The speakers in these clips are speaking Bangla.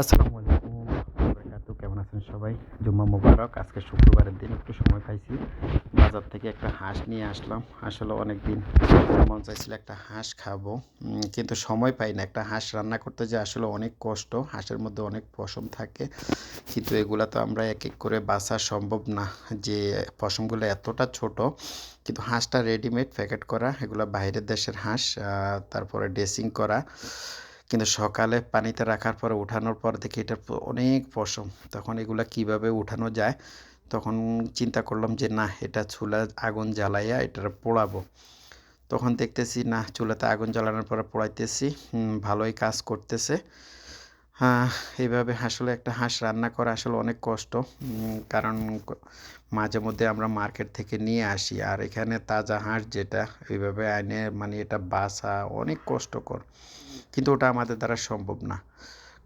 আসসালামু আলাইকুম। বারাকাতু কেমন আছেন সবাই? জুম্মা মোবারক, আজকে শুক্রবারের দিন একটু সময় পাইছি। বাজার থেকে একটা হাঁস নিয়ে আসলাম। আসলে অনেক দিন মন চাইছিল একটা হাঁস খাব কিন্তু সময় পাই না। একটা হাঁস রান্না করতে যে আসলে অনেক কষ্ট, হাঁসের মধ্যে অনেক পশম থাকে। কিন্তু এগুলা তো আমরা এক এক করে বাছা সম্ভব না। যে পশমগুলো এতটা ছোট, কিন্তু হাঁসটা রেডিমেড প্যাকেট করা, এগুলো বাইরের দেশের হাঁস তারপরে ড্রেসিং করা। কিন্তু সকালে পানিতে রাখার পরে উঠানোর পর দেখি এটার অনেক পশম। তখন এগুলা কীভাবে উঠানো যায়? তখন চিন্তা করলাম যে না এটা চুলা আগুন জ্বালাইয়া এটা পোড়াবো। তখন দেখতেছি না চুলাতে আগুন জ্বালানোর পরে পোড়াইতেছি। ভালোই কাজ করতেছে। হ্যাঁ এইভাবে আসলে একটা হাঁস রান্না করা আসলে অনেক কষ্ট। কারণ মাঝে মধ্যে আমরা মার্কেট থেকে নিয়ে আসি। আর এখানে তাজা হাঁস যেটা, এইভাবে আইনে মানে এটা বাসা অনেক কষ্টকর। কিন্তু ওটা আমাদের দ্বারা সম্ভব না।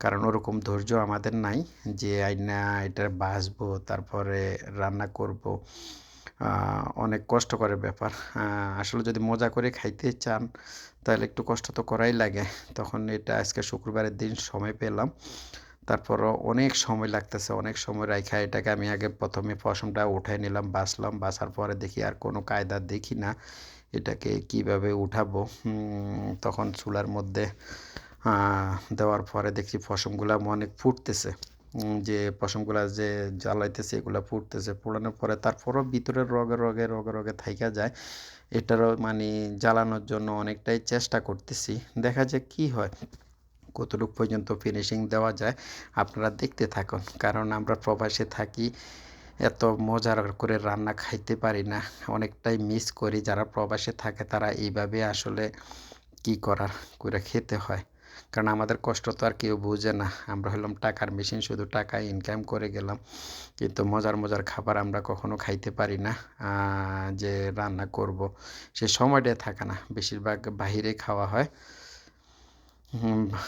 কারণ ওরকম ধৈর্য আমাদের নাই যে আইনা এটা বাসবো তারপরে রান্না করব। অনেক কষ্টকরের ব্যাপার। আসলে যদি মজা করে খাইতে চান, তাহলে একটু কষ্ট তো করাই লাগে। তখন এটা আজকে শুক্রবারের দিন সময় পেলাম। তারপরও অনেক সময় লাগতেছে, অনেক সময় রাইখা এটাকে আমি আগে প্রথমে পশমটা উঠাই নিলাম বাসলাম বাসার পরে দেখি আর কোনো কায়দা দেখি না। এটাকে কীভাবে উঠাবো? তখন চুলার মধ্যে দেওয়ার পরে দেখি পশমগুলা অনেক ফুটতেছে। যে পশমগুলা যে জ্বালাইতেছে, এগুলা ফুটতেছে। পোড়ানোর পরে তারপরও ভিতরের রগে রগে রগে রগে থাইকা যায়। এটারও মানে জ্বালানোর জন্য অনেকটাই চেষ্টা করতেছি। দেখা যায় কি হয়। কতটুকু পর্যন্ত ফিনিশিং দেওয়া যায়, আপনারা দেখতে থাকুন। কারণ আমরা প্রবাসে থাকি এত মজার করে রান্না খাইতে পারি না। অনেকটাই মিস করি। যারা প্রবাসে থাকে, তারা এইভাবে আসলে কি করার করে খেতে হয়। কারণ আমাদের কষ্ট তো আর কেউ বুঝে না। আমরা হলাম টাকার মেশিন শুধু টাকা ইনকাম করে গেলাম। কিন্তু মজার মজার খাবার আমরা কখনো খাইতে পারি না যে রান্না করব। সে সময়টা থাকে না। বেশিরভাগ বাহিরে খাওয়া হয়।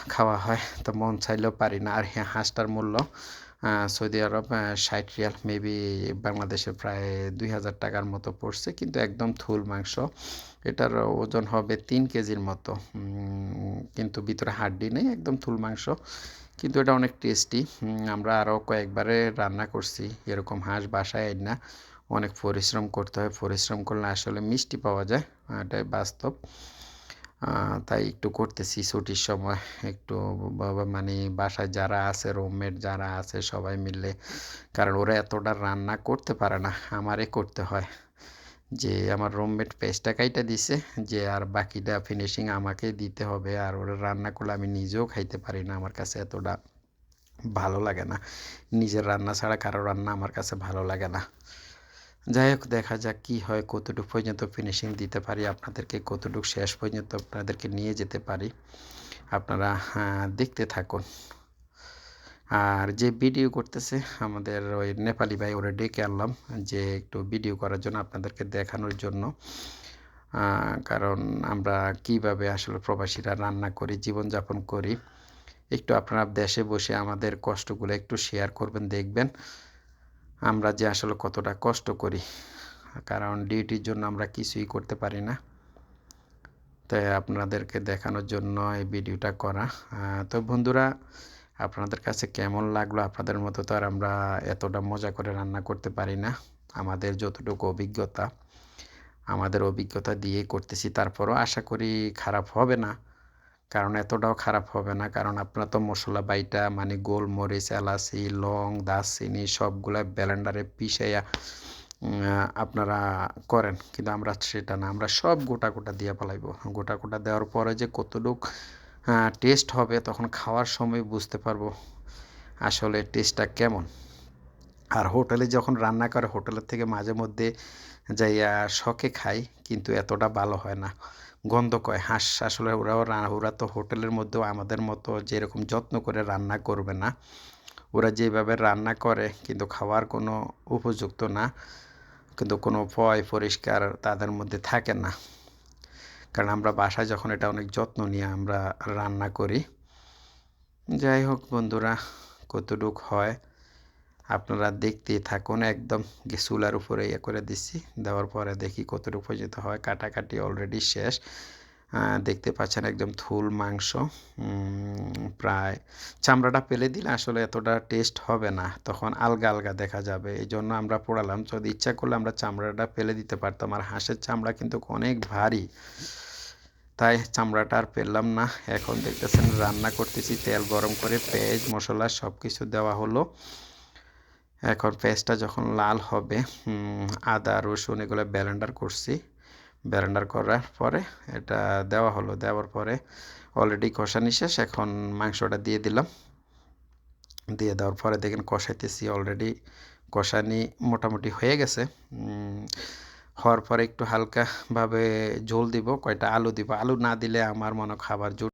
খাওয়া হয়। তো মন চাইলেও পারি না। আর হ্যাঁ হাঁসটার মূল্য সৌদি আরব ষাট রিয়াল, মেবি বাংলাদেশে প্রায় দুই হাজার টাকার মতো পড়ছে, কিন্তু একদম থুল মাংস। এটার ওজন হবে তিন কেজির মতো। কিন্তু ভিতরে হাড্ডি নেই, একদম থুল মাংস। কিন্তু এটা অনেক টেস্টি। আমরা আরও কয়েকবারে রান্না করছি, এরকম হাঁস বাসায় আই না। অনেক পরিশ্রম করতে হয়, পরিশ্রম করলে আসলে মিষ্টি পাওয়া যায় এটাই বাস্তব। তাই একটু করতেছি ছুটির সময়। একটু মানে বাসায় যারা আছে রুমমেট যারা আছে, সবাই মিলে। কারণ ওরা এতটা রান্না করতে পারে না, আমারে করতে হয়। যে আমার রুমমেট পেস্টটা কাইটা দিছে, যে আর বাকিটা ফিনিশিং আমাকেই দিতে হবে। আর ওরা রান্না করলে আমি নিজেও খাইতে পারি না, আমার কাছে এতটা ভালো লাগে না। নিজের রান্না ছাড়া কারও রান্না আমার কাছে ভালো লাগে না। যাই হোক, দেখা যাক কি হয়, কতটুকু পর্যন্ত ফিনিশিং দিতে পারি, আপনাদেরকে কতটুকু শেষ পর্যন্ত আপনাদেরকে নিয়ে যেতে পারি। আপনারা দেখতে থাকুন। আর যে ভিডিও করতেছে, আমাদের ওই নেপালি ভাই, ওরা ডেকে আনলাম যে একটু ভিডিও করার জন্য আপনাদেরকে দেখানোর জন্য। কারণ আমরা কীভাবে আসলে প্রবাসীরা রান্না করি, জীবনযাপন করি, একটু আপনারা দেশে বসে আমাদের কষ্টগুলো একটু শেয়ার করবেন, দেখবেন। আমরা যে আসলে কতটা কষ্ট করি, কারণ ডিউটির জন্য আমরা কিছুই করতে পারি না। তাই আপনাদেরকে দেখানোর জন্য এই ভিডিওটা করা। তো বন্ধুরা, আপনাদের কাছে কেমন লাগল? আপনাদের মতো তো আর আমরা এতটা মজা করে রান্না করতে পারি না। আমাদের যতটুকু অভিজ্ঞতা, আমাদের অভিজ্ঞতা দিয়েই করতেছি, তারপরও আশা করি খারাপ হবে না। কারণ এতটাও খারাপ হবে না। কারণ আপনারা তো মশলা বাইটা মানে গোলমরিচ, এলাচি, লং, দারচিনি সবগুলা ব্লেন্ডারে পিষাইয়া আপনারা করেন। কিন্তু আমরা সেটা না। আমরা সব গোটা গোটা দিয়ে ফেলাইব। গোটা গোটা দেওয়ার পরে যে কতটুক টেস্ট হবে, তখন খাওয়ার সময় বুঝতে পারব আসলে টেস্টটা কেমন। আর হোটেলে যখন রান্না করে, হোটেলের থেকে মাঝে মধ্যে যাইয়া শখে খাই, কিন্তু এতটা ভালো হয় না। গন্ধ কয়, হাঁস, আসলে ওরাও ওরা তো হোটেলের মধ্যেও আমাদের মতো যেরকম যত্ন করে রান্না করবে না। ওরা যেভাবে রান্না করে, কিন্তু খাওয়ার কোনো উপযুক্ত না, কিন্তু কোনো পয় পরিষ্কার তাদের মধ্যে থাকে না। কারণ আমরা বাসায় যখন এটা অনেক যত্ন নিয়ে আমরা রান্না করি, যাই হোক বন্ধুরা, কতটুক হয় আপনারা দেখতেই থাকুন, একদম চুলার উপরে ইয়ে করে দিচ্ছি। দেওয়ার পরে দেখি কতটুকু পর্যন্ত হয়। কাটাকাটি অলরেডি শেষ। দেখতে পাচ্ছেন একদম থুল মাংস। প্রায় চামড়াটা পেলে দিলে আসলে এতটা টেস্ট হবে না। তখন আলগা আলগা দেখা যাবে। এই জন্য আমরা পোড়ালাম। যদি ইচ্ছা করলে আমরা চামড়াটা পেলে দিতে পারতাম। আর হাঁসের চামড়া কিন্তু অনেক ভারী। তাই চামড়াটা আর পেলাম না। এখন দেখতেছেন রান্না করতেছি। তেল গরম করে পেঁয়াজ, মশলা সব কিছু দেওয়া হলো। এখন পেঁয়াজটা যখন লাল হবে আদা, রসুন এগুলো ব্লেন্ডার করছি। ব্লেন্ডার করার পরে এটা দেওয়া হলো। দেওয়ার পরে অলরেডি কষানি শেষ, এখন মাংসটা দিয়ে দিলাম। দিয়ে দেওয়ার পরে দেখেন কষাইতেছি অলরেডি কষানি মোটামুটি হয়ে গেছে। হওয়ার পরে একটু হালকাভাবে ঝোল দিব, কয়টা আলু দিব। আলু না দিলে আমার মনে খাবার জুট